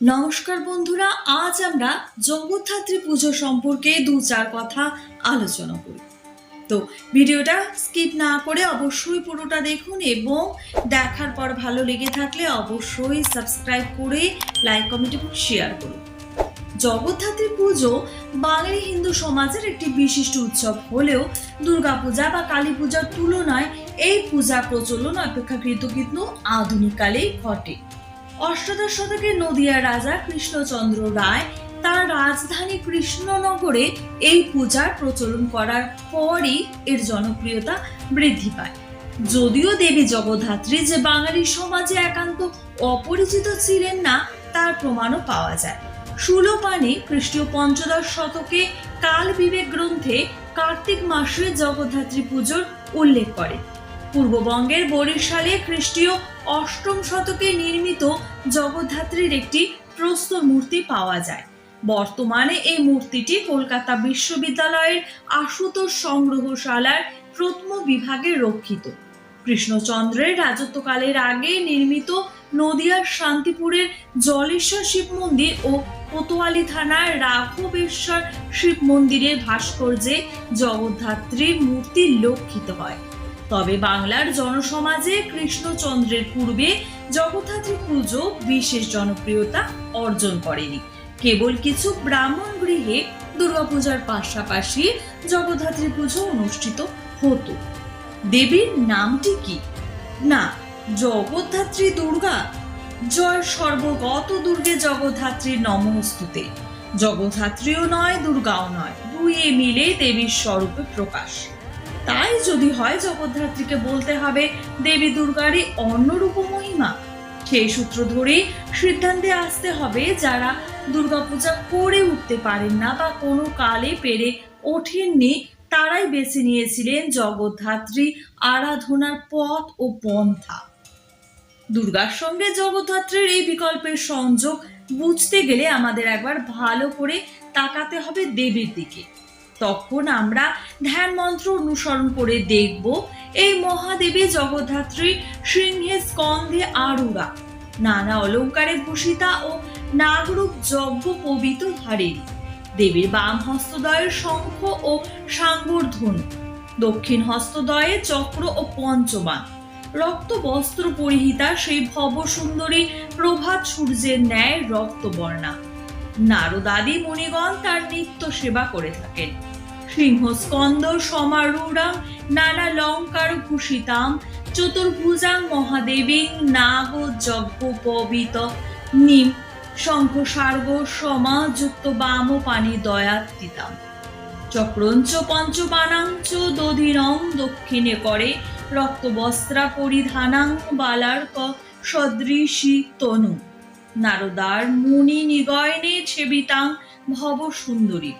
নমস্কার বন্ধুরা, আজ আমরা জগদ্ধাত্রী পুজো সম্পর্কে দু চার কথা আলোচনা করি। তো ভিডিওটা স্কিপ না করে অবশ্যই পুরোটা দেখুন এবং দেখার পর ভালো লেগে থাকলে অবশ্যই সাবস্ক্রাইব করে লাইক, কমেন্ট এবং শেয়ার করুন। জগদ্ধাত্রী পুজো বাঙালি হিন্দু সমাজের একটি বিশিষ্ট উৎসব হলেও দুর্গাপূজা বা কালী পূজার তুলনায় এই পূজা প্রচলন অপেক্ষাকৃত কিন্তু আধুনিক কালেই ঘটে। অষ্টাদশ শতকে নদিয়ার রাজা কৃষ্ণচন্দ্র রায় তার রাজধানী কৃষ্ণনগরে এই পূজার প্রচলন করার পরই এর জনপ্রিয়তা বৃদ্ধি পায়। যদিও দেবী জগদ্ধাত্রী যে বাঙালি সমাজে একান্ত অপরিচিত ছিলেন না, তার প্রমাণও পাওয়া যায়। সুলোপানি খ্রিস্টীয় পঞ্চদশ শতকে কাল বিবেক গ্রন্থে কার্তিক মাসে জগদ্ধাত্রী পুজোর উল্লেখ করে। পূর্ববঙ্গের বরিশালে খ্রিস্টীয় অষ্টম শতকে নির্মিত জগদ্ধাত্রীর একটি প্রস্তর মূর্তি পাওয়া যায়। বর্তমানে এই মূর্তিটি কলকাতা বিশ্ববিদ্যালয়ের আশুতোষ সংগ্রহশালার প্রথম বিভাগে রক্ষিত। কৃষ্ণচন্দ্রের রাজত্বকালের আগে নির্মিত নদিয়ার শান্তিপুরের জলেশ্বর শিব মন্দির ও কোতোয়ালি থানার রাঘবেশ্বর শিব মন্দিরের ভাস্কর্যে জগদ্ধাত্রীর মূর্তি লক্ষিত হয়। তবে বাংলার জনসমাজে কৃষ্ণচন্দ্রের পূর্বে জগদ্ধাত্রী পুজো বিশেষ জনপ্রিয়তা অর্জন করেনি। কেবল কিছু ব্রাহ্মণ গৃহে দুর্গাপূজার পাশাপাশি জগদ্ধাত্রী পুজো অনুষ্ঠিত হতো। দেবীর নামটি কি? না, জগদ্ধাত্রী দুর্গা? জয় সর্বগত দুর্গে জগদ্ধাত্রীর নমস্তুতে। জগদ্ধাত্রীও নয়, দুর্গাও নয় দুইয়ে মিলে দেবীর স্বরূপে প্রকাশ। তাই যদি হয় জগদ্ধাত্রীকে বলতে হবে, দেবী দুর্গারই অন্যরূপ মহিমা। সেই সূত্র ধরেই সিদ্ধান্তে আসতে হবে যারা দুর্গাপূজা করে উঠতে পারেন না বা কোনো কালে পেরে ওঠেননি, তারাই বেছে নিয়েছিলেন জগদ্ধাত্রী আরাধনার পথ ও পন্থা। দুর্গার সঙ্গে জগদ্ধাত্রীর এই বিকল্পের সংযোগ বুঝতে গেলে আমাদের একবার ভালো করে তাকাতে হবে দেবীর দিকে। তখন আমরা ধ্যান মন্ত্র অনুসরণ করে দেখব, এই মহাদেবী জগদ্ধাত্রী সিংহে স্কন্ধে আরুরা, নানা অলঙ্কারে ভূষিতা ও নাগরূপ যজ্ঞ পবিত ধারেরী। দেবীর বাম হস্তদয়ের শঙ্খ ও সাঙ্গর ধনু দক্ষিণ হস্তদয়ে চক্র ও পঞ্চবান রক্ত বস্ত্র পরিহিতা সেই ভব সুন্দরী প্রভাত সূর্যের ন্যায় রক্তবর্ণা। নারদাদি মুনিগণ তার নিত্য সেবা করে থাকেন। সিংহস্কন্দ সমারূঢ়াং, নানা লঙ্কার ভূষিতাম, চতুর্ভুজাং মহাদেবী নাগ যজ্ঞ পবিত। নিম, শঙ্খ সার্গ সমা যুক্ত বাম পানি দয়াত্তিতাম চক্রঞ্চ পঞ্চবানাঞ্চ দধিরং দক্ষিণে করে রক্তবস্ত্রা পরিধানাং বালার ক সদৃশী তনু। নারদার মুনি নিগয়নে ছেবিতাং ভব সুন্দরী।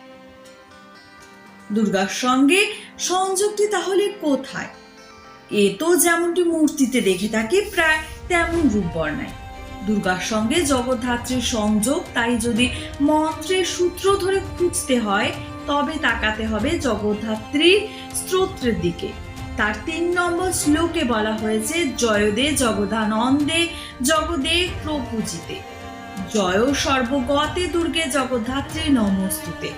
দুর্গার সঙ্গে সংযোগটি তাহলে কোথায়? এ তো যেমনটি মূর্তিতে দেখে থাকি, প্রায় তেমন রূপ বর্ণায়। দুর্গার সঙ্গে জগদ্ধাত্রীর সংযোগ, তাই যদি মন্ত্রের সূত্র ধরে খুঁজতে হয়, তবে তাকাতে হবে জগদ্ধাত্রীর স্তোত্রের দিকে। তার তিন নম্বর শ্লোকে বলা হয়েছে, জয়দে জগদানন্দে, জগদে প্রপূজিতে জয় সর্বগতে দুর্গে জগদ্ধাত্রী নমস্তুতে।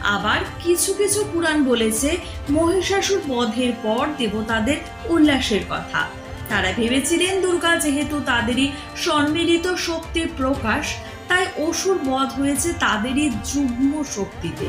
আবার কিছু কিছু পুরাণ বলেছে, মহিষাসুর বধের পর দেবতাদের উল্লাসের কথা। তারা ভেবেছিলেন, দুর্গা যেহেতু তাদেরই সম্মিলিত শক্তির প্রকাশ, তাই অসুর বধ হয়েছে তাদেরই যুগ্ম শক্তিতে।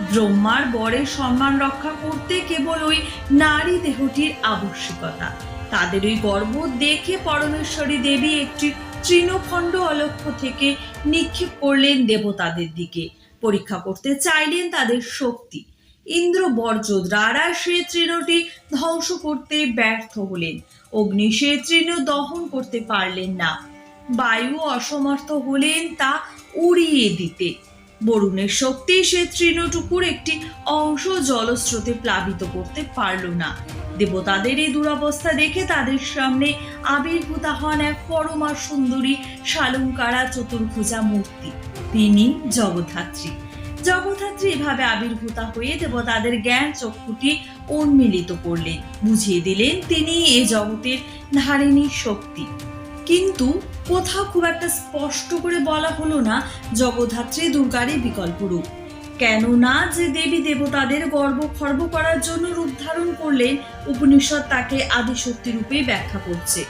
ব্রহ্মার বরের সম্মান রক্ষা করতে কেবল ওই নারী দেহটির আবশ্যকতা। তাদের ওই গর্ব দেখে পরমেশ্বরী দেবী একটি তৃণখণ্ড অলক্ষ্য থেকে নিক্ষেপ করলেন দেবতাদের দিকে। পরীক্ষা করতে চাইলেন তাদের শক্তি। ইন্দ্র বর্জদ্রারা সে তৃণটি ধ্বংস করতে ব্যর্থ হলেন। অগ্নি সে তৃণ দহন করতে পারলেন না। বায়ু অসমর্থ হলেন তা উড়িয়ে দিতে। বরুণের শক্তি সে তৃণটুকুর একটি অংশ জলস্রোতে প্লাবিত করতে পারল না। দেবতাদের এই দুরবস্থা দেখে তাদের সামনে আবির্ভূতা হন এক পরমা সুন্দরী শালঙ্কারা চতুর্ভুজা মূর্তি। তিনি জগদ্ধাত্রী। জগদ্ধাত্রী এভাবে আবির্ভূতা হয়ে দেবতাদের জ্ঞান চক্ষুটি উন্মিলিত করলেন। বুঝিয়ে দিলেন তিনি এ জগতের ধারিণী শক্তি। কিন্তু কোথাও খুব একটা স্পষ্ট করে বলা হলো না জগদ্ধাত্রী দুর্গারই বিকল্প রূপ কেননা যে দেবী দেবতাদের গর্ব খর্ব করার জন্য রূপ ধারণ করলেন উপনিষদ তাকে আদিশক্তি রূপে ব্যাখ্যা করছে।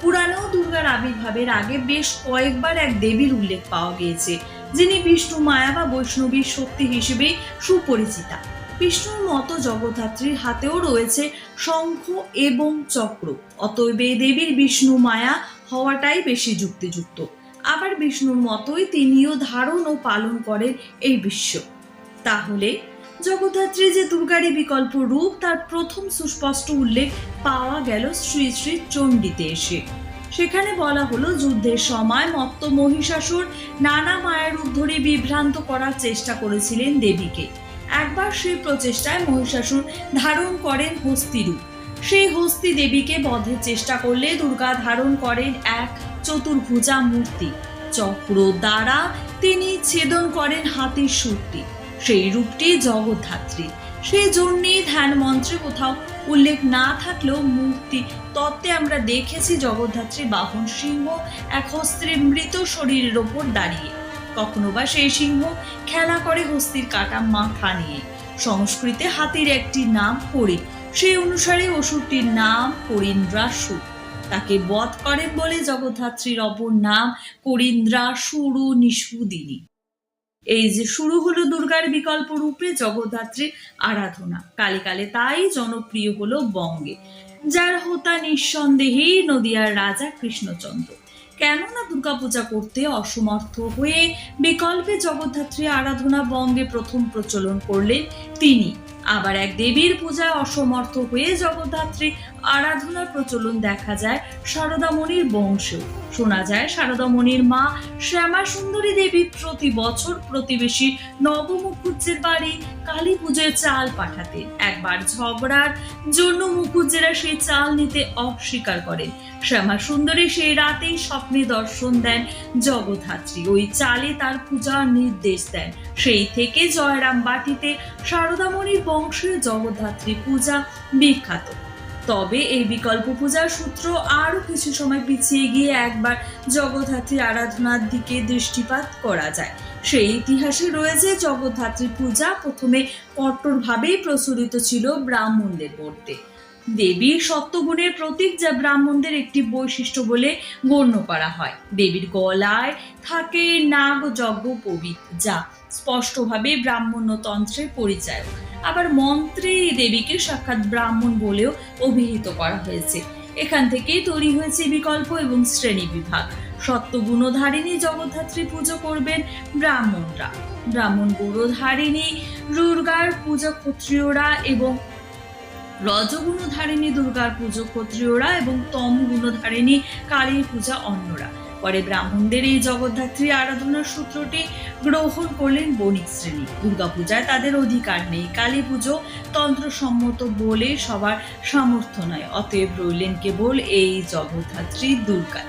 পুরাণেও দুর্গার আবির্ভাবের আগে বেশ কয়েকবার এক দেবীর উল্লেখ পাওয়া গিয়েছে, যিনি বিষ্ণু মায়া বা বৈষ্ণবীর শক্তি হিসেবে সুপরিচিতা। বিষ্ণুর মতো জগদ্ধাত্রীর হাতেও রয়েছে শঙ্খ এবং চক্র, অতএব দেবীর বিষ্ণু মায়া হওয়াটাই বেশি যুক্তিযুক্ত। আবার বিষ্ণুর মতোই তিনিও ধারণ ও পালন করেন এই বিশ্ব। তাহলে জগদ্ধাত্রী যে দুর্গারই বিকল্প রূপ, তার প্রথম সুস্পষ্ট উল্লেখ পাওয়া গেল শ্রী শ্রী চণ্ডীতে এসে। সেখানে বলা হলো, যুদ্ধের সময় মত্ত মহিষাসুর নানা মায়ের রূপ ধরে বিভ্রান্ত করার চেষ্টা করেছিলেন দেবীকে। একবার সেই প্রচেষ্টায় মহিষাসুর ধারণ করেন হস্তি রূপ। সেই হস্তি দেবীকে বধের চেষ্টা করলে দুর্গা ধারণ করেন এক চতুর্ভুজা মূর্তি। চক্র দ্বারা তিনি ছেদন করেন হাতির সুরটি সেই রূপটি জগদ্ধাত্রী। সেই জন্যেই ধ্যান মন্ত্রে কোথাও উল্লেখ না থাকলেও মূর্তি তত্ত্বে আমরা দেখেছি জগদ্ধাত্রী বাহন সিংহ এক হস্ত্রের মৃত শরীরের ওপর দাঁড়িয়ে। কখনো বা সেই সিংহ খেলা করে হস্তির কাটা মাথা নিয়ে। সংস্কৃতে হাতির একটি নাম করি সেই অনুসারে অসুরটির নাম করিন্দ্রাসুর তাকে বধ করেন বলে জগদ্ধাত্রীর অপর নাম করিন্দ্রা সুরু নিষুদিনী এই যে শুরু হলো দুর্গার বিকল্প রূপে জগদ্ধাত্রীর আরাধনা। কালে কালে তাই জনপ্রিয় হলো বঙ্গে। যার হোতা নিঃসন্দেহেই নদিয়ার রাজা কৃষ্ণচন্দ্র। কেননা দুর্গাপূজা করতে অসমর্থ হয়ে বিকল্পে জগদ্ধাত্রী আরাধনা বঙ্গে প্রথম প্রচলন করলেন তিনি। আবার এক দেবীর পূজায় অসমর্থ হয়ে জগদ্ধাত্রী আরাধনার প্রচলন দেখা যায় শারদামণির বংশেও। শোনা যায় শারদামণির মা শ্যামা সুন্দরী দেবী প্রতি বছর প্রতিবেশী নবমুখুজ্জের বাড়ি কালী পুজোয় চাল পাঠাতেন একবার ঝগড়ার জন্য মুখুজ্জেরা সেই চাল নিতে অস্বীকার করেন। শ্যামা সুন্দরী সেই রাতেই স্বপ্নে দর্শন দেন জগদ্ধাত্রী। ওই চালে তার পূজার নির্দেশ দেন। সেই থেকে জয়রাম বাটিতে শারদামণির বংশে জগদ্ধাত্রী পূজা বিখ্যাত। তবে এই বিকল্প পূজার সূত্র আরও কিছু সময় পিছিয়ে গিয়ে একবার জগদ্ধাত্রী আরাধনার দিকে দৃষ্টিপাত করা যায়। সেই ইতিহাসে রয়েছে জগদ্ধাত্রী পূজা প্রথমে কট্টরভাবেই প্রচলিত ছিল ব্রাহ্মণদের মধ্যে। দেবীর সত্যগুণের প্রতীক যা ব্রাহ্মণদের একটি বৈশিষ্ট্য বলে গণ্য করা হয়। দেবীর গলায় থাকে নাগ যজ্ঞ পবিত, যা স্পষ্টভাবে ব্রাহ্মণ্যতন্ত্রের পরিচয় আবার মন্ত্রে দেবীকে সাক্ষাৎ ব্রাহ্মণ বলেও অভিহিত করা হয়েছে। এখান থেকেই তৈরি হয়েছে বিকল্প এবং শ্রেণি বিভাগ। সত্যগুণধারিণী জগদ্ধাত্রী পুজো করবেন ব্রাহ্মণরা। ব্রাহ্মণ গুণধারিণী দুর্গার পূজা ক্ষত্রিয়রা এবং রজগুণধারিণী দুর্গার পুজো ক্ষত্রিয়রা এবং তম গুণধারিণী কালীর পূজা অন্যরা। পরে ব্রাহ্মণদের এই জগদ্ধাত্রী আরাধনার সূত্রটি গ্রহণ করলেন বণিক শ্রেণি। দুর্গাপূজায় তাদের অধিকার নেই। কালী পুজো তন্ত্রসম্মত বলে সবার সামর্থ্য নয়। অতএব রইলেন কেবল এই জগদ্ধাত্রী দুর্গা।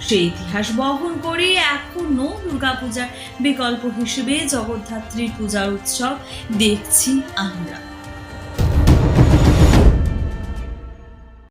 সেই ইতিহাস বহন করে এখনও দুর্গাপূজার বিকল্প হিসেবে জগদ্ধাত্রীর পূজার উৎসব দেখছি আমরা।